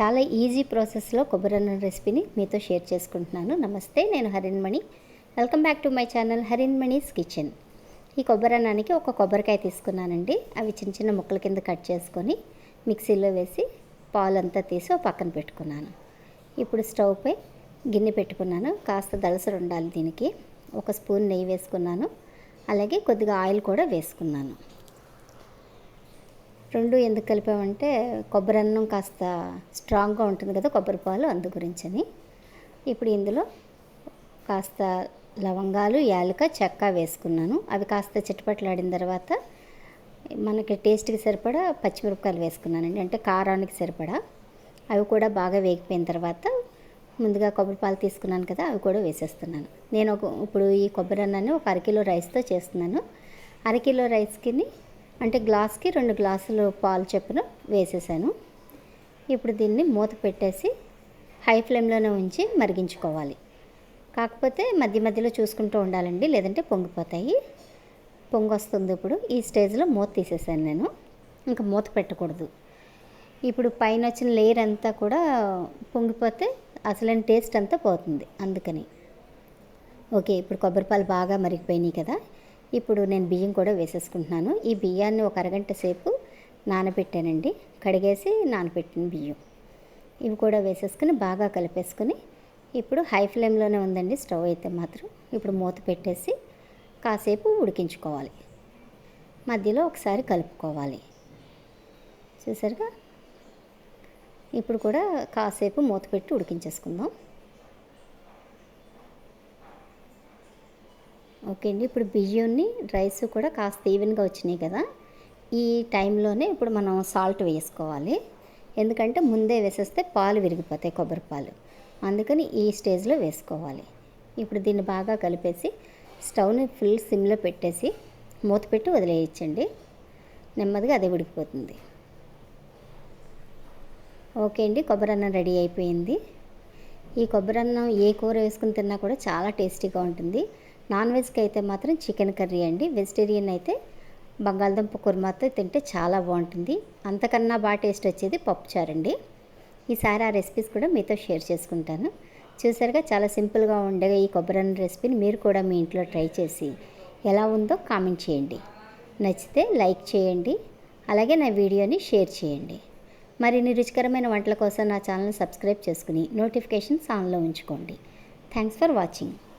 చాలా ఈజీ ప్రాసెస్లో కొబ్బరి అన్నం రెసిపీని మీతో షేర్ చేసుకుంటున్నాను. నమస్తే నేను Harinmani welcome back to my channel Harinmani's kitchen ఈ కొబ్బరి అన్నానికి ఒక కొబ్బరికాయ తీసుకున్నానండి. అవి చిన్న చిన్న ముక్కల కింద కట్ చేసుకొని మిక్సీలో వేసి పాలంతా తీసి ఒక పక్కన పెట్టుకున్నాను. ఇప్పుడు స్టవ్పై గిన్నె పెట్టుకున్నాను. కాస్త దలసరు ఉండాలి దీనికి. ఒక స్పూన్ నెయ్యి వేసుకున్నాను. అలాగే కొద్దిగా ఆయిల్ కూడా వేసుకున్నాను. రెండు ఎందుకు కలిపామంటే కొబ్బరి అన్నం కాస్త స్ట్రాంగ్గా ఉంటుంది కదా కొబ్బరి పాలు అందు గురించని. ఇప్పుడు ఇందులో కాస్త లవంగాలు యాలక చెక్క వేసుకున్నాను. అవి కాస్త చిట్టపట్లాడిన తర్వాత మనకి టేస్ట్కి సరిపడా పచ్చిమిరపకాయలు వేసుకున్నానండి. అంటే కారానికి సరిపడా. అవి కూడా బాగా వేగిపోయిన తర్వాత ముందుగా కొబ్బరి పాలు తీసుకున్నాను కదా అవి కూడా వేసేస్తున్నాను. నేను ఒక ఇప్పుడు ఈ కొబ్బరి అన్నాన్ని ఒక అరకిలో రైస్తో చేస్తున్నాను. అరకిలో రైస్కి అంటే గ్లాస్కి రెండు గ్లాసులు పాలు చొప్పున వేసేసాను. ఇప్పుడు దీన్ని మూత పెట్టేసి హై ఫ్లేమ్లోనే ఉంచి మరిగించుకోవాలి. కాకపోతే మధ్య మధ్యలో చూసుకుంటూ ఉండాలండి లేదంటే పొంగిపోతాయి. పొంగి వస్తుంది ఇప్పుడు. ఈ స్టేజ్లో మూత తీసేసాను నేను. ఇంకా మూత పెట్టకూడదు. ఇప్పుడు పైన వచ్చిన లేయర్ అంతా కూడా పొంగిపోతే అసలైన టేస్ట్ అంతా పోతుంది అందుకని. ఓకే ఇప్పుడు కొబ్బరిపాలు బాగా మరిగిపోయినాయి కదా. ఇప్పుడు నేను బియ్యం కూడా వేసేసుకుంటున్నాను. ఈ బియ్యాన్ని ఒక అరగంట సేపు నానబెట్టానండి. కడిగేసి నానబెట్టిన బియ్యం. ఇవి కూడా వేసేసుకుని బాగా కలిపేసుకుని ఇప్పుడు హై ఫ్లేమ్లోనే ఉందండి స్టవ్ అయితే మాత్రం. ఇప్పుడు మూత పెట్టేసి కాసేపు ఉడికించుకోవాలి. మధ్యలో ఒకసారి కలుపుకోవాలి. చూసారుగా? ఇప్పుడు కూడా కాసేపు మూత పెట్టి ఉడికించేసుకుందాం. ఓకే అండి. ఇప్పుడు బియ్యంని రైస్ కూడా కాస్త ఈవెన్గా వచ్చినాయి కదా. ఈ టైంలోనే ఇప్పుడు మనం సాల్ట్ వేసుకోవాలి. ఎందుకంటే ముందే వేసేస్తే పాలు విరిగిపోతాయి కొబ్బరి పాలు. అందుకని ఈ స్టేజ్లో వేసుకోవాలి. ఇప్పుడు దీన్ని బాగా కలిపేసి స్టవ్ని ఫుల్ సిమ్లో పెట్టేసి మూత పెట్టి వదిలేయచ్చండి. నెమ్మదిగా అదే ఉడికిపోతుంది. ఓకే అండి. కొబ్బరి అన్నం రెడీ అయిపోయింది. ఈ కొబ్బరి అన్నం ఏ కూర వేసుకుని తిన్నా కూడా చాలా టేస్టీగా ఉంటుంది. నాన్ వెజ్కి అయితే మాత్రం చికెన్ కర్రీ అండి. వెజిటేరియన్ అయితే బంగాళదుంప కుర్మాతో తింటే చాలా బాగుంటుంది. అంతకన్నా బాగా టేస్ట్ వచ్చేది పప్పుచారండి. ఈసారి ఆ రెసిపీస్ కూడా మీతో షేర్ చేసుకుంటాను. చూసారుగా చాలా సింపుల్గా ఉండే ఈ కొబ్బరి రెసిపీని మీరు కూడా మీ ఇంట్లో ట్రై చేసి ఎలా ఉందో కామెంట్ చేయండి. నచ్చితే లైక్ చేయండి. అలాగే నా వీడియోని షేర్ చేయండి. మరిన్ని రుచికరమైన వంటల కోసం నా ఛానల్ సబ్స్క్రైబ్ చేసుకుని నోటిఫికేషన్స్ ఆన్లో ఉంచుకోండి. Thanks for watching.